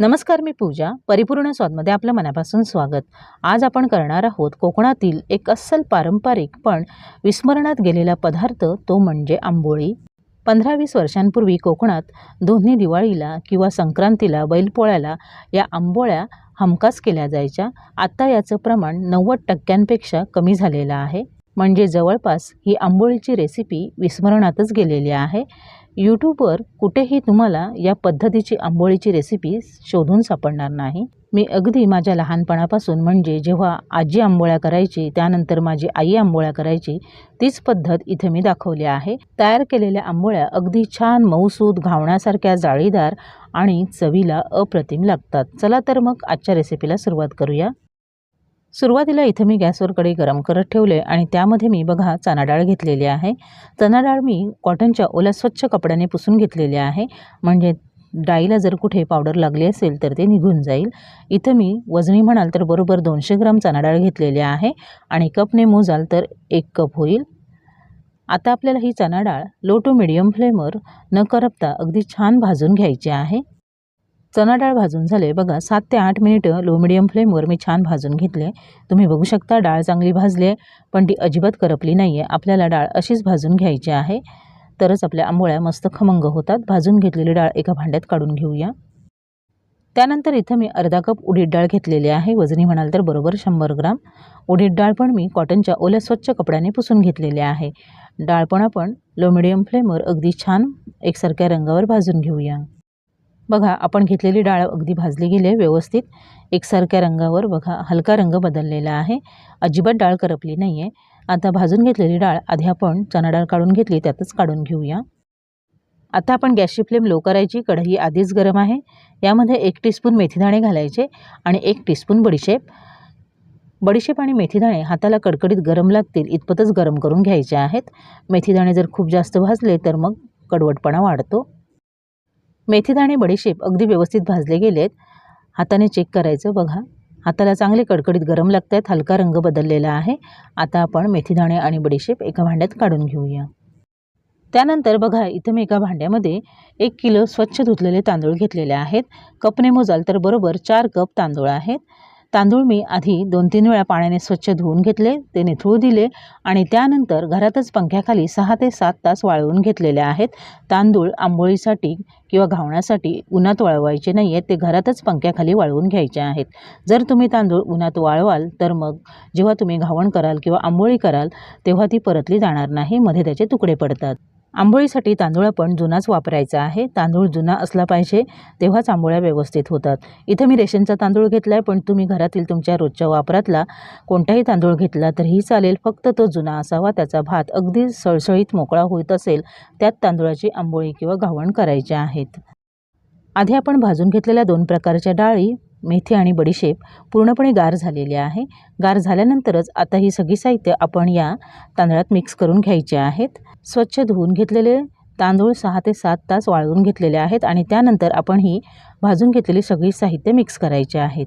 नमस्कार मी पूजा. परिपूर्ण स्वादमध्ये आपलं मनापासून स्वागत. आज आपण करणार आहोत कोकणातील एक अस्सल पारंपरिक पण विस्मरणात गेलेला पदार्थ तो म्हणजे आंबोळी. पंधरा वीस वर्षांपूर्वी कोकणात दोन्ही दिवाळीला किंवा संक्रांतीला बैलपोळ्याला या आंबोळ्या हमखास केल्या जायच्या. आत्ता याचं प्रमाण नव्वद टक्क्यांपेक्षा कमी झालेलं आहे. म्हणजे जवळपास ही आंबोळीची रेसिपी विस्मरणातच गेलेली आहे. यूट्यूबवर कुठेही तुम्हाला या पद्धतीची आंबोळीची रेसिपी शोधून सापडणार नाही. मी अगदी माझ्या लहानपणापासून म्हणजे जेव्हा आजी आंबोळ्या करायची त्यानंतर माझी आई आंबोळ्या करायची तीच पद्धत इथे मी दाखवली आहे. तयार केलेल्या आंबोळ्या अगदी छान मऊसूद घावण्यासारख्या जाळीदार आणि चवीला अप्रतिम लागतात. चला तर मग आजच्या रेसिपीला सुरुवात करूया. सुरुवातीला इथं मी गॅसवर कढई गरम करत ठेवले आणि त्यामध्ये मी बघा चना डाळ घेतलेली आहे. चना डाळ मी कॉटनच्या ओल्या स्वच्छ कपड्याने पुसून घेतलेली आहे. म्हणजे डाळीला जर कुठे पावडर लागली असेल तर ते निघून जाईल. इथं मी वजनी म्हणाल तर बरोबर दोनशे ग्राम चणा डाळ घेतलेली आहे आणि कपने मोजाल तर एक कप होईल. आता आपल्याला ही चना डाळ लो टू मिडियम फ्लेमवर न करपता अगदी छान भाजून घ्यायची आहे. चणा डाळ भाजून झाले. बघा सात ते आठ मिनिटं लो मिडियम फ्लेमवर मी छान भाजून घेतले. तुम्ही बघू शकता डाळ चांगली भाजली आहे पण ती अजिबात करपली नाही आहे आपल्याला डाळ अशीच भाजून घ्यायची आहे. तरच आपल्या आंबोळ्या मस्त खमंग होतात. भाजून घेतलेली डाळ एका भांड्यात काढून घेऊया. त्यानंतर इथं मी अर्धा कप उडीद डाळ घेतलेली आहे. वजनी म्हणाल तर बरोबर शंभर ग्राम. उडीद डाळ पण मी कॉटनच्या ओल्या स्वच्छ कपड्याने पुसून घेतलेली आहे. डाळ पण आपण लो मिडियम फ्लेमवर अगदी छान एकसारख्या रंगावर भाजून घेऊया. बघा आपण घेतलेली डाळ अगदी भाजली गेली आहे व्यवस्थित. एकसारख्या रंगावर बघा हलका रंग बदललेला आहे. अजिबात डाळ करपली नाही आहे आता भाजून घेतलेली डाळ आधी आपण चणा डाळ काढून घेतली त्यातच काढून घेऊया. आता आपण गॅसची फ्लेम लो करायची कढई आधीच गरम आहे. यामध्ये एक टीस्पून मेथीदाणे घालायचे आणि एक टीस्पून बडीशेप. बडीशेप आणि मेथीदाणे हाताला कडकडीत गरम लागतील इतपतच गरम करून घ्यायचे आहेत. मेथीदाणे जर खूप जास्त भाजले तर मग कडवटपणा वाढतो. मेथीदाणे बडीशेप अगदी व्यवस्थित भाजले गेलेत. हाताने चेक करायचं बघा. हाताला चांगले कडकडीत गरम लागत आहेत हलका रंग बदललेला आहे. आता आपण मेथीदाणे आणि बडीशेप एका भांड्यात काढून घेऊया. त्यानंतर बघा इथं मी एका भांड्यामध्ये एक किलो स्वच्छ धुतलेले तांदूळ घेतलेले आहेत. कपने मोजाल तर बरोबर चार कप तांदूळ आहेत. तांदूळ मी आधी दोन तीन वेळा पाण्याने स्वच्छ धुवून घेतले ते निथळू दिले आणि त्यानंतर घरातच पंख्याखाली सहा ते सात तास वाळवून घेतलेले आहेत. तांदूळ आंबोळीसाठी किंवा घावण्यासाठी उन्हात वाळवायचे नाही आहेत ते घरातच पंख्याखाली वाळवून घ्यायचे आहेत. जर तुम्ही तांदूळ उन्हात वाळवाल तर मग जेव्हा तुम्ही घावण कराल किंवा आंबोळी कराल तेव्हा ती परतली जाणार नाही मध्ये त्याचे तुकडे पडतात. आंबोळीसाठी तांदूळ आपण जुनाच वापरायचा आहे. तांदूळ जुना असला पाहिजे तेव्हाच आंबोळ्या व्यवस्थित होतात. इथं मी रेशनचा तांदूळ घेतला आहे पण तुम्ही घरातील तुमच्या रोजच्या वापरातला कोणताही तांदूळ घेतला तरीही चालेल. फक्त तो जुना असावा त्याचा भात अगदी सळसळीत मोकळा होत असेल त्यात तांदूळाची आंबोळी किंवा घावण करायचे आहेत. आधी आपण भाजून घेतलेल्या दोन प्रकारच्या डाळी मेथी आणि बडीशेप पूर्णपणे गार झालेली आहे. गार झाल्यानंतरच आता ही सगळी साहित्य आपण या तांदळात मिक्स करून घ्यायचे आहेत. स्वच्छ धुवून घेतलेले तांदूळ सहा ते सात तास वाळवून घेतलेले आहेत आणि त्यानंतर आपण ही भाजून घेतलेली सगळी साहित्य मिक्स करायचे आहेत.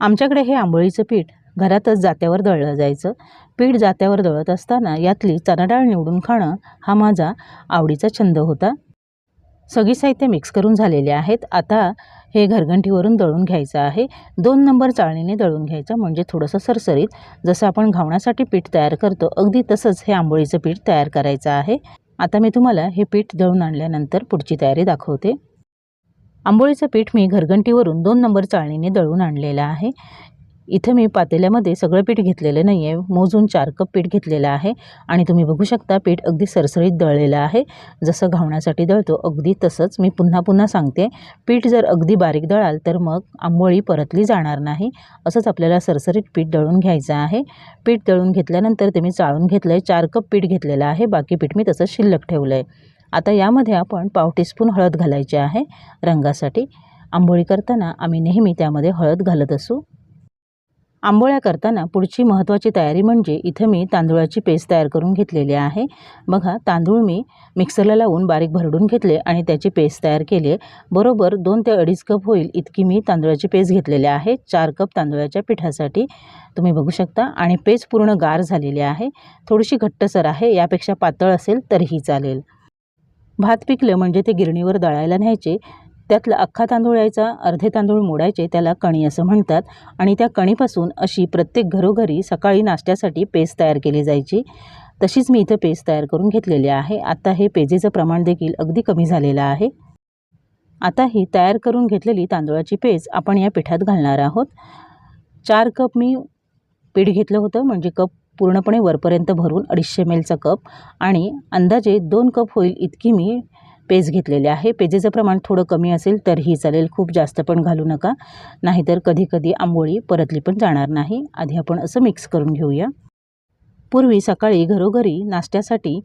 आमच्याकडे हे आंबोळीचं पीठ घरातच जात्यावर दळलं जायचं. पीठ जात्यावर दळत असताना यातली चणाडाळ निवडून खाणं हा माझा आवडीचा छंद होता. सगळी साहित्य मिक्स करून झालेले आहेत. आता हे घरघंटीवरून दळून घ्यायचं आहे. दोन नंबर चाळणीने दळून घ्यायचं म्हणजे थोडंसं सरसरीत. जसं आपण घावण्यासाठी पीठ तयार करतो अगदी तसंच हे आंबोळीचं पीठ तयार करायचं आहे. आता मी तुम्हाला हे पीठ दळून आणल्यानंतर पुढची तयारी दाखवते. आंबोळीचं पीठ मी घरघंटीवरून दोन नंबर चाळणीने दळून आणलेलं आहे. इथं मी पातेल्यामध्ये सगळं पीठ घेतलेलं नाही आहे मोजून चार कप पीठ घेतलेलं आहे. आणि तुम्ही बघू शकता पीठ अगदी सरसरीत दळलेलं आहे. जसं घावण्यासाठी दळतो अगदी तसंच मी पुन्हा पुन्हा सांगते. पीठ जर अगदी बारीक दळाल तर मग आंबोळी परतली जाणार नाही. असंच आपल्याला सरसरीत पीठ दळून घ्यायचं आहे. पीठ दळून घेतल्यानंतर ते मी चाळून घेतलं आहे चार कप पीठ घेतलेलं आहे. बाकी पीठ मी तसंच शिल्लक ठेवलं आहे आता यामध्ये आपण पाव टीस्पून हळद घालायची आहे रंगासाठी. आंबोळी करताना आम्ही नेहमी त्यामध्ये हळद घालत असू. आंबोळ्या करताना पुढची महत्त्वाची तयारी म्हणजे इथं मी तांदूळाची पेस्ट तयार करून घेतलेली आहे. बघा तांदूळ मी मिक्सरला लावून बारीक भरडून घेतले आणि त्याची पेस्ट तयार केली आहे. बरोबर दोन ते अडीच कप होईल इतकी मी तांदूळाची पेस्ट घेतलेली आहे. चार कप तांदूळाच्या पिठासाठी तुम्ही बघू शकता आणि पेस्ट पूर्ण गार झालेली आहे. थोडीशी घट्टसर आहे यापेक्षा पातळ असेल तरीही चालेल. भात पिकलं म्हणजे ते गिरणीवर दळायला न्यायचे. त्यातला अख्खा तांदूळ यायचा अर्धे तांदूळ मोडायचे त्याला कणी असं म्हणतात. आणि त्या कणीपासून अशी प्रत्येक घरोघरी सकाळी नाश्त्यासाठी पेस्ट तयार केली जायची. तशीच मी इथं पेस्ट तयार करून घेतलेली आहे. आता हे पेजेचं प्रमाण देखील अगदी कमी झालेलं आहे. आता ही तयार करून घेतलेली तांदूळाची पेज आपण या पिठात घालणार आहोत. चार कप मी पीठ घेतलं होतं म्हणजे कप पूर्णपणे वरपर्यंत भरून अडीचशे मेलचा कप. आणि अंदाजे दोन कप होईल इतकी मी पेज घेतलेले आहे. पेजेचं प्रमाण थोडं कमी असेल तरीही चालेल. खूप जास्त पण घालू नका. नाहीतर कधी कधी आंबोळी परतली पण जाणार नाही. आधी आपण असं मिक्स करून घेऊया. पूर्वी सकाळी घरोघरी नाश्त्यासाठी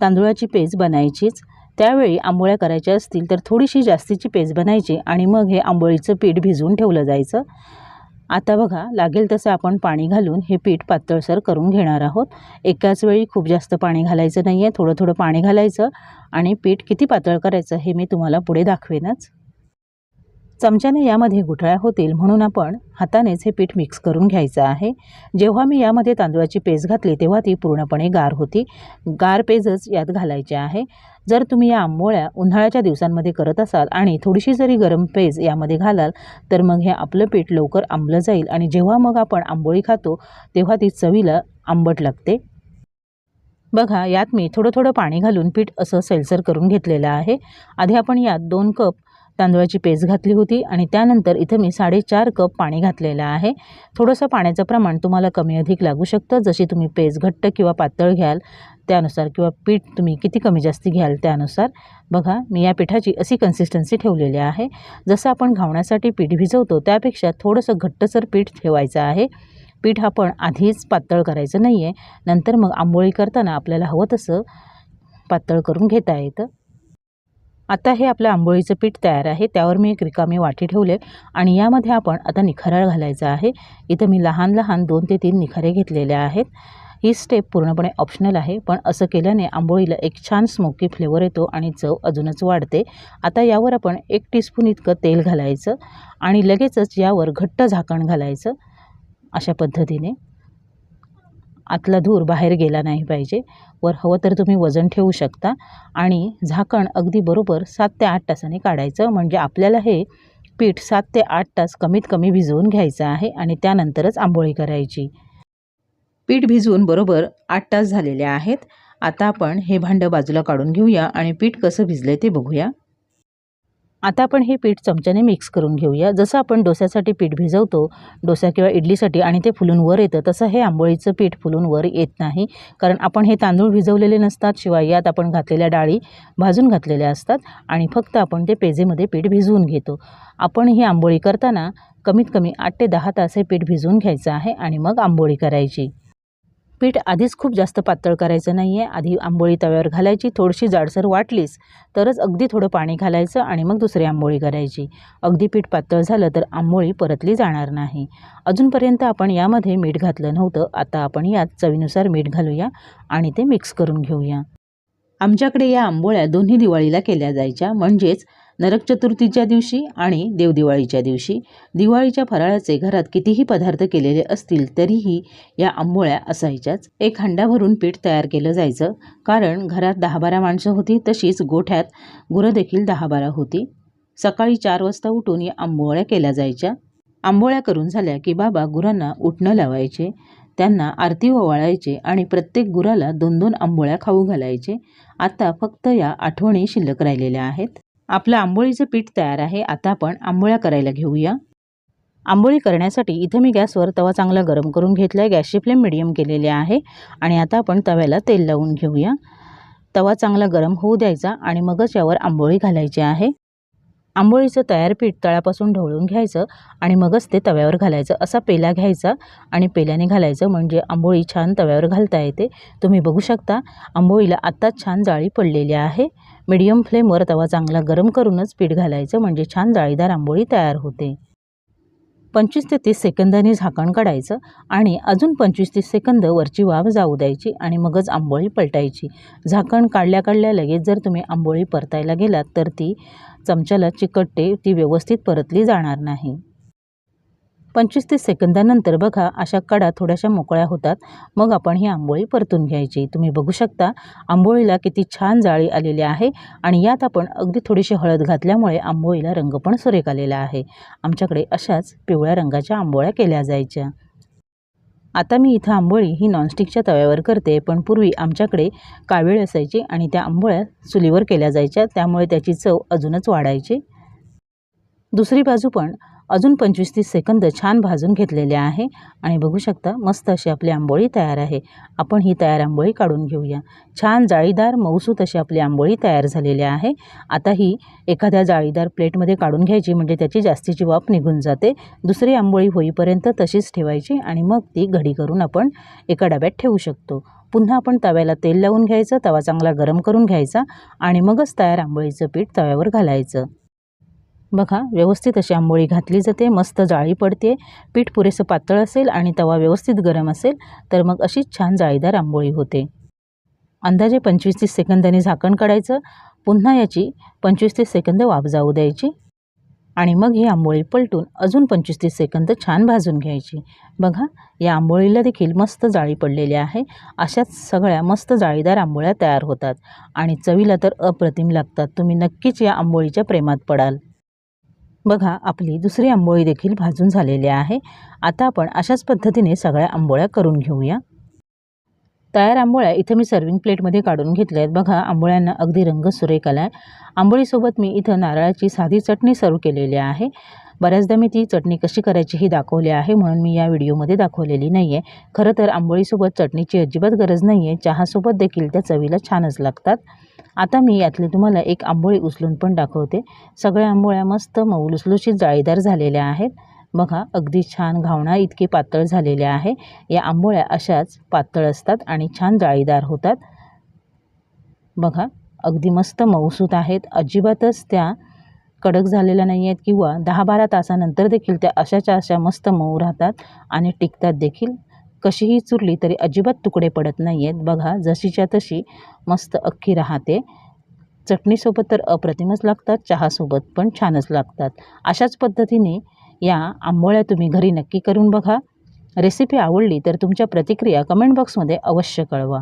तांदूळाची पेज बनायचीच. त्यावेळी आंबोळ्या करायच्या असतील तर थोडीशी जास्तीची पेज बनायची आणि मग हे आंबोळीचं पीठ भिजवून ठेवलं जायचं. आता बघा लागेल तसं आपण पाणी घालून हे पीठ पातळसर करून घेणार आहोत. एकाच वेळी खूप जास्त पाणी घालायचं नाही आहे थोडं थोडं पाणी घालायचं आणि पीठ किती पातळ करायचं हे मी तुम्हाला पुढे दाखवेनच. चमच्याने यामध्ये गुठळ्या होतील म्हणून आपण हातानेच हे पीठ मिक्स करून घ्यायचं आहे. जेव्हा मी यामध्ये तांदूळाची पेज घातली तेव्हा ती पूर्णपणे गार होती. गार पेजच यात घालायची आहे. जर तुम्ही या आंबोळ्या उन्हाळ्याच्या दिवसांमध्ये करत असाल आणि थोडीशी जरी गरम पेज यामध्ये घालाल तर मग हे आपलं पीठ लवकर आंबलं जाईल आणि जेव्हा मग आपण आंबोळी खातो तेव्हा ती चवीला आंबट लागते. बघा यात मी थोडं थोडं पाणी घालून पीठ असं सैलसर करून घेतलेलं आहे. आधी आपण यात दोन कप तांदळाची पेस्ट घातली होती आणि त्यानंतर इथं मी साडेचार कप पाणी घातलेलं आहे. थोडंसं पाण्याचं प्रमाण तुम्हाला कमी अधिक लागू शकतं. जशी तुम्ही पेस्ट घट्ट किंवा पातळ घ्याल त्यानुसार किंवा पीठ तुम्ही किती कमी जास्ती घ्याल त्यानुसार बघा मी या पिठाची अशी कन्सिस्टन्सी ठेवलेली आहे. जसं आपण घावण्यासाठी पीठ भिजवतो त्यापेक्षा थोडंसं घट्टसर पीठ ठेवायचं आहे. पीठ आपण आधीच पातळ करायचं नाही आहे नंतर मग आंबोळी करताना आपल्याला हवं तसं पातळ करून घेता येतं. आता हे आपलं आंबोळीचं पीठ तयार आहे. त्यावर मी एक रिकामी वाटी ठेवले आणि यामध्ये आपण आता निखाराळ घालायचा आहे. इथं मी लहान लहान दोन ते तीन निखारे घेतलेले आहेत. ही स्टेप पूर्णपणे ऑप्शनल आहे. पण असं केल्याने आंबोळीला एक छान स्मोकी फ्लेवर येतो आणि चव अजूनच वाढते. आता यावर आपण एक टीस्पून इतकं तेल घालायचं आणि लगेचच यावर घट्ट झाकण घालायचं अशा पद्धतीने. आतला धूर बाहेर गेला नाही पाहिजे. वर हवं तर तुम्ही वजन ठेवू शकता आणि झाकण अगदी बरोबर सात ते आठ तासाने काढायचं. म्हणजे आपल्याला हे पीठ सात ते आठ तास कमीत कमी भिजवून घ्यायचं आहे आणि त्यानंतरच आंबोळी करायची. पीठ भिजवून बरोबर आठ तास झालेले आहेत. आता आपण हे भांडं बाजूला काढून घेऊया आणि पीठ कसं भिजलं ते बघूया. आता आपण हे पीठ चमच्याने मिक्स करून घेऊया. जसं आपण डोस्यासाठी पीठ भिजवतो डोसा किंवा इडलीसाठी आणि ते फुलून वर येतं तसं हे आंबोळीचं पीठ फुलून वर येत नाही. कारण आपण हे तांदूळ भिजवलेले नसतात शिवाय यात आपण घातलेल्या डाळी भाजून घातलेल्या असतात आणि फक्त आपण ते पेजेमध्ये पीठ भिजवून घेतो. आपण ही आंबोळी करताना कमीत कमी आठ ते दहा तास हे पीठ भिजवून घ्यायचं आहे आणि मग आंबोळी करायची. पीठ आधीच खूप जास्त पातळ करायचं नाही आहे आधी आंबोळी तव्यावर घालायची थोडीशी जाडसर वाटलीच तरच अगदी थोडं पाणी घालायचं आणि मग दुसरी आंबोळी करायची. अगदी पीठ पातळ झालं तर आंबोळी परतली जाणार नाही. अजूनपर्यंत आपण यामध्ये मीठ घातलं नव्हतं. आता आपण यात चवीनुसार मीठ घालूया आणि ते मिक्स करून घेऊया. आमच्याकडे या आंबोळ्या दोन्ही दिवाळीला केल्या जायच्या. म्हणजेच नरक चतुर्थीच्या दिवशी आणि देवदिवाळीच्या दिवशी दिवाळीच्या फराळाचे घरात कितीही पदार्थ केलेले असतील तरीही या आंबोळ्या असायच्याच. एक हंडा भरून पीठ तयार केलं जायचं. कारण घरात दहा बारा माणसं होती तशीच गोठ्यात गुरं देखील दहा बारा होती. सकाळी चार वाजता उठून या आंबोळ्या केल्या जायच्या. आंबोळ्या करून झाल्या की बाबा गुरांना उठणं लावायचे. त्यांना आरती ओवाळायचे आणि प्रत्येक गुराला दोन दोन आंबोळ्या खाऊ घालायचे. आता फक्त या आठवणी शिल्लक राहिलेल्या आहेत. आपलं आंबोळीचं पीठ तयार आहे आता आपण आंबोळ्या करायला घेऊया. आंबोळी करण्यासाठी इथं मी गॅसवर तवा चांगला गरम करून घेतला आहे गॅसची फ्लेम मिडियम केलेली आहे आणि आता आपण तव्याला तेल लावून घेऊया. तवा चांगला गरम होऊ द्यायचा आणि मगच यावर आंबोळी घालायची आहे. आंबोळीचं तयार पीठ तळापासून ढवळून घ्यायचं आणि मगच ते तव्यावर घालायचं असा पेला घ्यायचा आणि पेल्याने घालायचं म्हणजे आंबोळी छान तव्यावर घालता येते. तुम्ही बघू शकता आंबोळीला आत्ताच छान जाळी पडलेली आहे. मीडियम फ्लेमवर तवा चांगला गरम करूनच पीठ घालायचं म्हणजे छान जाळीदार आंबोळी तयार होते. पंचवीस ते तीस सेकंदांनी झाकण काढायचं आणि अजून पंचवीस तीस सेकंद वरची वाफ जाऊ द्यायची आणि मगच आंबोळी पलटायची. झाकण काढल्या काढल्या लगेच जर तुम्ही आंबोळी परतायला गेलात तर ती चमच्याला चिकटते ती व्यवस्थित परतली जाणार नाही. पंचवीस ते सेकंदानंतर बघा अशा कडा थोड्याशा मोकळ्या होतात. मग आपण ही आंबोळी परतून घ्यायची. तुम्ही बघू शकता आंबोळीला किती छान जाळी आलेली आहे आणि यात आपण अगदी थोडीशी हळद घातल्यामुळे आंबोळीला रंग पण सुरेख आलेला आहे. आमच्याकडे अशाच पिवळ्या रंगाच्या आंबोळ्या केल्या जायच्या. आता मी इथं आंबोळी ही नॉनस्टिकच्या तव्यावर करते पण पूर्वी आमच्याकडे कावीळ असायची आणि त्या आंबोळ्या चुलीवर केल्या जायच्या. त्यामुळे त्याची चव अजूनच वाढायची. दुसरी बाजू पण अजून पंचवीस तीस सेकंद छान भाजून घेतलेले आहे. आणि बघू शकता मस्त अशी आपली आंबोळी तयार आहे. आपण ही तयार आंबोळी काढून घेऊया. छान जाळीदार मऊसूत अशी आपली आंबोळी तयार झालेली आहे. आता ही एखाद्या जाळीदार प्लेटमध्ये काढून घ्यायची म्हणजे त्याची जास्तीची वाफ निघून जाते. दुसरी आंबोळी होईपर्यंत तशीच ठेवायची आणि मग ती घडी करून आपण एका डब्यात ठेवू शकतो. पुन्हा आपण तव्याला तेल लावून घ्यायचं तवा चांगला गरम करून घ्यायचा आणि मगच तयार आंबोळीचं पीठ तव्यावर घालायचं. बघा व्यवस्थित अशी आंबोळी घातली जाते मस्त जाळी पडते पीठ पुरेसं पातळ असेल आणि तवा व्यवस्थित गरम असेल तर मग अशीच छान जाळीदार आंबोळी होते. अंदाजे पंचवीस तीस सेकंदाने झाकण काढायचं पुन्हा याची पंचवीस तीस सेकंद वाफ जाऊ द्यायची आणि मग ही आंबोळी पलटून अजून पंचवीस तीस सेकंद छान भाजून घ्यायची. बघा या आंबोळीला देखील मस्त जाळी पडलेली आहे अशाच सगळ्या मस्त जाळीदार आंबोळ्या तयार होतात आणि चवीला तर अप्रतिम लागतात तुम्ही नक्कीच या आंबोळीच्या प्रेमात पडाल. बघा आपली दुसरी आंबोळी देखील भाजून झालेली आहे. आता आपण अशाच पद्धतीने सगळ्या आंबोळ्या करून घेऊया. तयार आंबोळ्या इथं मी सर्विंग प्लेटमध्ये काढून घेतल्या आहेत बघा आंबोळ्यांना अगदी रंग सुरेख आला आहे आंबोळीसोबत मी इथं नारळाची साधी चटणी सर्व केलेली आहे. बऱ्याचदा मी ती चटणी कशी करायची ही दाखवली आहे म्हणून मी या व्हिडिओमध्ये दाखवलेली नाही आहे खरं तर आंबोळीसोबत चटणीची अजिबात गरज नाही आहे चहासोबत देखील त्या चवीला छानच लागतात. आता मी यातली तुम्हाला एक आंबोळी उचलून पण दाखवते. सगळ्या आंबोळ्या मस्त मऊ लुसलुशीत जाळीदार झालेल्या आहेत. बघा अगदी छान घावणा इतकी पातळ झालेल्या आहे. या आंबोळ्या अशाच पातळ असतात आणि छान जाळीदार होतात. बघा अगदी मस्त मऊसूत आहेत. अजिबातच त्या कडक झालेल्या नाही आहेत किंवा दहा बारा तासानंतर देखील त्या अशाच्या अशा मस्त मऊ राहतात आणि टिकतात देखील. कशीही चुरली तरी अजिबात तुकडे पडत नाही आहेत. बघा जशीच्या तशी मस्त अख्खी राहते. चटणीसोबत तर अप्रतिमच लागतात चहासोबत पण छानच लागतात. अशाच पद्धतीने या आंबोळ्या तुम्ही घरी नक्की करून बघा. रेसिपी आवडली तर तुमच्या प्रतिक्रिया कमेंट बॉक्समध्ये अवश्य कळवा.